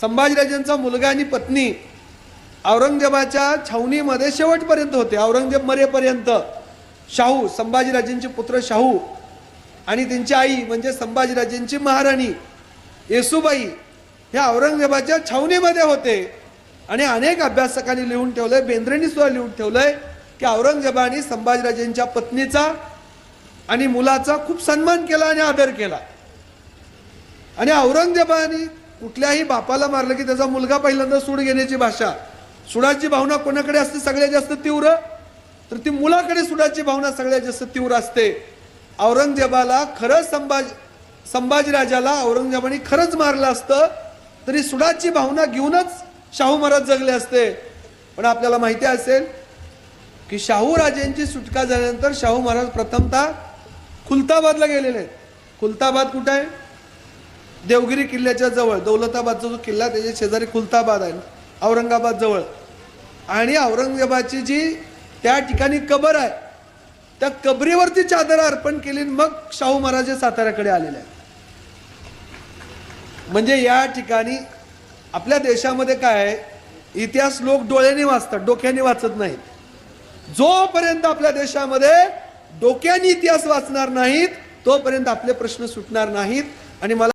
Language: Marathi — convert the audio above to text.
संभाजीराजांचा मुलगा आणि पत्नी औरंगजेबाच्या छावणीमध्ये शेवटपर्यंत होते. औरंगजेब मरेपर्यंत शाहू संभाजीराजेंचे पुत्र शाहू आणि त्यांची आई म्हणजे संभाजीराजेंची महाराणी येसुबाई ह्या औरंगजेबाच्या छावणीमध्ये होते. आणि अनेक अभ्यासकांनी लिहून ठेवलंय बेंद्रेंनी सुद्धा लिहून ठेवलंय की औरंगजेबाने संभाजीराजेंच्या पत्नीचा आणि मुलाचा खूप सन्मान केला आणि आदर केला. आणि औरंगजेबाने कुठल्याही बापाला मारलं की त्याचा मुलगा पहिल्यांदा सूड घेण्याची भाषा. सुडाची भावना कोणाकडे असते सगळ्यात जास्त तीव्र? तर ती मुलाकडे सुडाची भावना सगळ्यात जास्त तीव्र असते. औरंगजेबाला खरंच संभाज संभाजीराजाला औरंगजेबाने खरंच मारलं असतं तरी सुडाची भावना घेऊनच शाहू महाराज जगले असते. पण आपल्याला माहिती असेल की शाहू राजेंची सुटका झाल्यानंतर शाहू महाराज प्रथमतः खुलताबादला गेलेले आहेत. खुलताबाद कुठं आहे? देवगिरी किल्ल्याच्या जवळ दौलताबादचा जो किल्ला त्याच्या शेजारी खुलताबाद आहे औरंगाबाद जवळ. आणि औरंगजेबाची जी त्या ठिकाणी कबर आहे त्या कबरीवरती चादर अर्पण केली मग शाहू महाराज हे साताऱ्याकडे आलेले आहेत. म्हणजे या ठिकाणी आपल्या देशामध्ये काय आहे इतिहास लोक डोळ्याने वाचतात डोक्याने वाचत नाहीत. जोपर्यंत आपल्या देशामध्ये डोक्याने इतिहास वाचणार नाहीत तोपर्यंत आपले प्रश्न सुटणार नाहीत. आणि मला